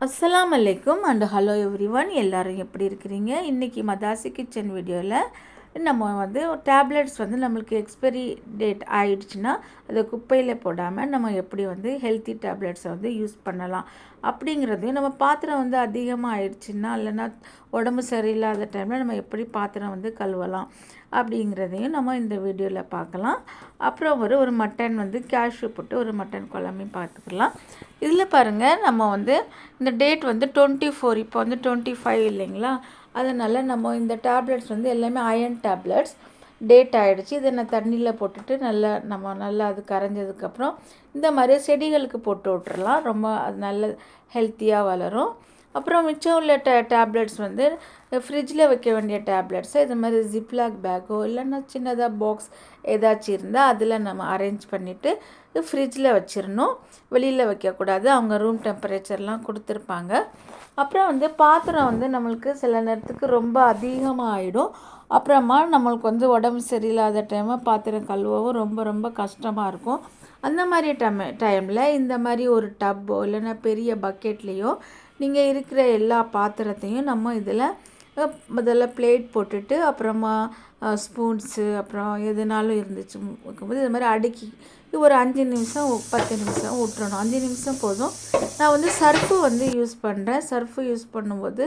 அஸ்லாம் அலைக்கும் and hello every one எல்லோரும் எப்படி இருக்கிறீங்க? இன்றைக்கி மதாசி கிச்சன் வீடியோவில் நம்ம வந்து டேப்லெட்ஸ் வந்து நம்மளுக்கு எக்ஸ்பைரி டேட் ஆயிடுச்சுன்னா அதை குப்பையில் போடாமல் நம்ம எப்படி வந்து ஹெல்த்தி டேப்லெட்ஸை வந்து யூஸ் பண்ணலாம்? அப்படிங்கிறதையும் நம்ம பாத்திரம் வந்து அதிகமாக ஆயிடுச்சுன்னா இல்லைன்னா உடம்பு சரியில்லாத டைமில் நம்ம எப்படி பாத்திரம் வந்து கழுவலாம்? அப்படிங்கிறதையும் நம்ம இந்த வீடியோவில் பார்க்கலாம். அப்புறம் ஒரு ஒரு மட்டன் வந்து கேஷ்யூ போட்டு ஒரு மட்டன் குழம்பு பார்த்துக்கலாம். இதில் பாருங்கள் நம்ம வந்து இந்த டேட் வந்து டுவெண்ட்டி ஃபோர் இப்போ வந்து டுவெண்ட்டி ஃபைவ் இல்லைங்களா? அதனால் நம்ம இந்த டேப்லெட்ஸ் வந்து எல்லாமே அயன் டேப்லெட்ஸ் டேட் ஆகிடுச்சு இதை நான் தண்ணியில் போட்டுட்டு நல்லா நம்ம நல்லா அது கரைஞ்சதுக்கப்புறம் இந்த மாதிரி செடிகளுக்கு போட்டு விட்டுறலாம். ரொம்ப அது நல்ல ஹெல்த்தியாக வளரும். அப்புறம் மிச்சம் உள்ள டே டேப்லெட்ஸ் வந்து ஃப்ரிட்ஜில் வைக்க வேண்டிய டேப்லெட்ஸை. இது மாதிரி ஜிப்லாக் பேக்கோ இல்லைன்னா சின்னதாக பாக்ஸ் ஏதாச்சும் இருந்தால் அதில் நம்ம அரேஞ்ச் பண்ணிவிட்டு ஃப்ரிட்ஜில் வச்சிடணும் வெளியில் வைக்கக்கூடாது. அவங்க ரூம் டெம்பரேச்சர்லாம் கொடுத்துருப்பாங்க. அப்புறம் வந்து பாத்திரம் வந்து நம்மளுக்கு சில நேரத்துக்கு ரொம்ப அதிகமாக ஆகிடும் அப்புறமா நம்மளுக்கு வந்து உடம்பு சரியில்லாத டைமில் பாத்திரம் கழுவவும் ரொம்ப ரொம்ப கஷ்டமாக இருக்கும். அந்த மாதிரி டைம் டைமில் இந்த மாதிரி ஒரு டப்போ இல்லைன்னா பெரிய பக்கெட்லேயோ நீங்கள் இருக்கிற எல்லா பாத்திரத்தையும் நம்ம இதில் முதல்ல பிளேட் போட்டுட்டு அப்புறமா ஸ்பூன்ஸு அப்புறம் எதுனாலும் இருந்துச்சு வைக்கும்போது இது மாதிரி அடுக்கி ஒரு அஞ்சு நிமிஷம் பத்து நிமிஷம் விட்டுறணும் அஞ்சு நிமிஷம் போதும். நான் வந்து சர்ஃபு வந்து யூஸ் பண்ணுறேன் சர்ஃபு யூஸ் பண்ணும்போது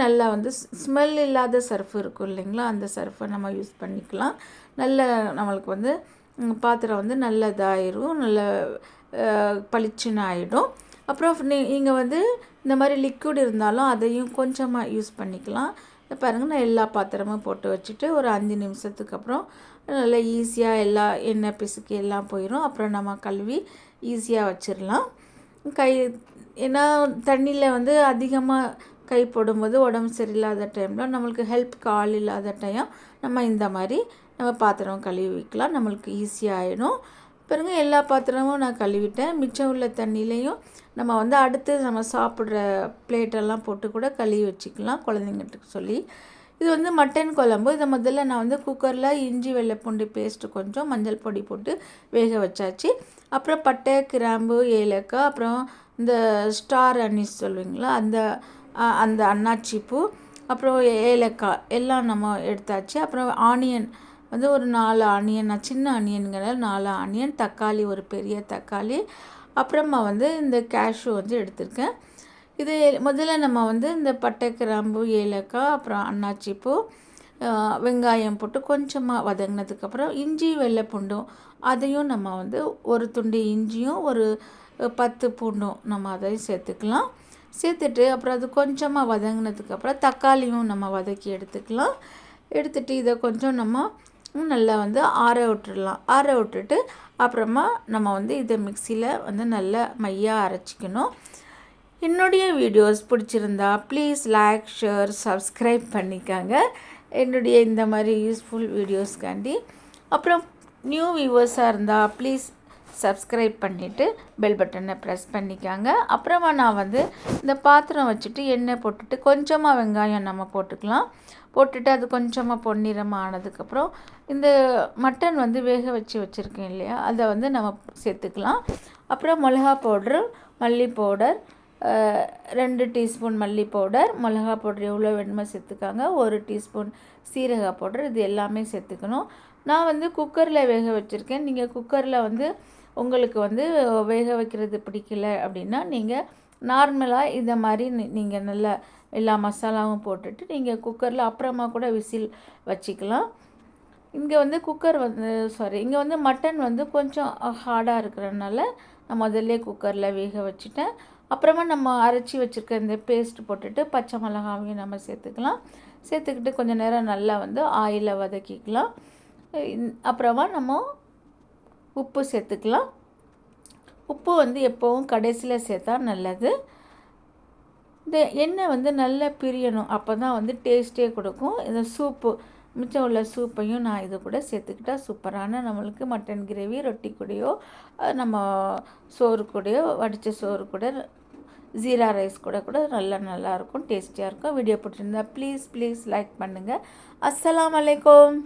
நல்லா வந்து ஸ்மெல் இல்லாத சர்ஃபு இருக்கும் இல்லைங்களா? அந்த சர்ஃபை நம்ம யூஸ் பண்ணிக்கலாம். நல்ல நம்மளுக்கு வந்து பாத்திரம் வந்து நல்ல இதாயிரும் நல்ல பளிச்சுன்னு ஆகிடும் அப்புறம் நீங்கள் வந்து இந்த மாதிரி லிக்விட் இருந்தாலும் அதையும் கொஞ்சமாக யூஸ் பண்ணிக்கலாம். பாருங்கள் நான் எல்லா பாத்திரமும் போட்டு வச்சுட்டு ஒரு அஞ்சு நிமிஷத்துக்கு அப்புறம் நல்லா ஈஸியாக எல்லா எண்ணெய் பிசுக்கு எல்லாம் போயிடும் அப்புறம் நம்ம கழுவி ஈஸியாக வச்சிடலாம் கை ஏன்னா தண்ணியில் வந்து அதிகமாக கை போடும்போது உடம்பு சரியில்லாத டைமில் நம்மளுக்கு ஹெல்ப் கால் இல்லாத டைம் நம்ம இந்த மாதிரி நம்ம பாத்திரம் கழுவி வைக்கலாம். நம்மளுக்கு ஈஸியாக ஆகிடும் பிறகு எல்லா பாத்திரமும் நான் கழுவிட்டேன். மிச்சம் உள்ள தண்ணியிலையும் நம்ம வந்து அடுத்து நம்ம சாப்பிட்ற பிளேட்டெல்லாம் போட்டு கூட கழுவி வச்சுக்கலாம். குழந்தைங்கிட்ட சொல்லி. இது வந்து மட்டன் குழம்பு. இதை முதல்ல நான் வந்து குக்கரில் இஞ்சி வெள்ளைப்பூண்டு பேஸ்ட்டு கொஞ்சம் மஞ்சள் பொடி போட்டு வேக வச்சாச்சு. அப்புறம் பட்டை கிராம்பு ஏலக்காய் அப்புறம் இந்த ஸ்டார் அன்னீஸ் சொல்லுவீங்களா? அந்த அந்த அன்னாச்சி பூ. அப்புறம் ஏலக்காய் எல்லாம் நம்ம எடுத்தாச்சு. அப்புறம் ஆனியன் வந்து ஒரு நாலு ஆனியன் நான் சின்ன ஆனியனுங்கிற நாலு ஆனியன் தக்காளி ஒரு பெரிய தக்காளி. அப்புறமா வந்து இந்த கேஷ்யூ வந்து எடுத்திருக்கேன். இது முதல்ல நம்ம வந்து இந்த பட்டை கிராம்பு ஏலக்காய் அப்புறம் அன்னாச்சி பூ வெங்காயம் போட்டு கொஞ்சமாக வதங்கினதுக்கப்புறம் இஞ்சி வெள்ளை பூண்டும் அதையும் நம்ம வந்து ஒரு துண்டு இஞ்சியும் ஒரு பத்து பூண்டும் நம்ம அதையும் சேர்த்துக்கலாம். சேர்த்துட்டு அப்புறம் அது கொஞ்சமாக வதங்கினதுக்கப்புறம் தக்காளியும் நம்ம வதக்கி எடுத்துக்கலாம். எடுத்துகிட்டு இதை கொஞ்சம் நம்ம நல்லா வந்து ஆற விட்டுடலாம். ஆற விட்டுட்டு அப்புறமா நம்ம வந்து இதை மிக்சியில் வந்து நல்லா மையாக அரைச்சிக்கணும். என்னுடைய வீடியோஸ் பிடிச்சிருந்தா ப்ளீஸ் லைக் ஷேர் சப்ஸ்கிரைப் பண்ணிக்காங்க. என்னுடைய இந்த மாதிரி யூஸ்ஃபுல் வீடியோஸ்காண்டி அப்புறம் நியூ வியூவர்ஸாக இருந்தால் ப்ளீஸ் சப்ஸ்கிரைப் பண்ணிவிட்டு பெல் பட்டனை ப்ரெஸ் பண்ணிக்காங்க. அப்புறமா நான் வந்து இந்த பாத்திரம் வச்சுட்டு எண்ணெய் போட்டுட்டு கொஞ்சமாக வெங்காயம் நம்ம போட்டுக்கலாம். போட்டுட்டு அது கொஞ்சமாக பொன்னிறமாக ஆனதுக்கப்புறம் இந்த மட்டன் வந்து வேக வச்சு வச்சுருக்கேன் இல்லையா அதை வந்து நம்ம சேர்த்துக்கலாம். அப்புறம் மிளகா பவுட்ரு மல்லி பவுடர் ரெண்டு டீஸ்பூன் மல்லி பவுடர் மிளகா பவுடர் எவ்வளோ வேணுமோ சேர்த்துக்காங்க. ஒரு டீஸ்பூன் சீரக பவுடர் இது எல்லாமே சேர்த்துக்கணும். நான் வந்து குக்கரில் வேக வச்சுருக்கேன். நீங்கள் குக்கரில் வந்து உங்களுக்கு வந்து வேக வைக்கிறது பிடிக்கல அப்படின்னா நீங்கள் நார்மலாக இந்த மாதிரி நீங்கள் நல்லா எல்லா மசாலாவும் போட்டுட்டு நீங்கள் குக்கரில் அப்புறமா கூட விசில் வச்சுக்கலாம். இங்கே வந்து குக்கர் வந்து சாரி இங்கே வந்து மட்டன் வந்து கொஞ்சம் ஹார்டாக இருக்கிறதுனால நான் முதல்ல குக்கரில் வேக வச்சுட்டேன். அப்புறமா நம்ம அரைச்சி வச்சுருக்க இந்த பேஸ்ட் போட்டுட்டு பச்சை மிளகாவையும் நம்ம சேர்த்துக்கலாம். சேர்த்துக்கிட்டு கொஞ்சம் நேரம் நல்லா வந்து ஆயிலில் வதக்கிக்கலாம். அப்புறமா நம்ம உப்பு சேர்த்துக்கலாம். உப்பு வந்து எப்போவும் கடைசியில் சேர்த்தா நல்லது. இந்த எண்ணெய் வந்து நல்லா பிரியணும். அப்போ தான் வந்து டேஸ்ட்டே கொடுக்கும். இந்த சூப்பு மிச்சம் உள்ள சூப்பையும் நான் இது கூட சேர்த்துக்கிட்டால் சூப்பரான நம்மளுக்கு மட்டன் கிரேவி ரொட்டி கூடயோ நம்ம சோறு கூடயோ வடித்த சோறு கூட ஜீரா ரைஸ் கூட கூட நல்லா நல்லாயிருக்கும் டேஸ்டியாக இருக்கும். வீடியோ பிடிச்சிருந்தா ப்ளீஸ் ப்ளீஸ் லைக் பண்ணுங்கள் அஸ்லாம் வலைக்கம்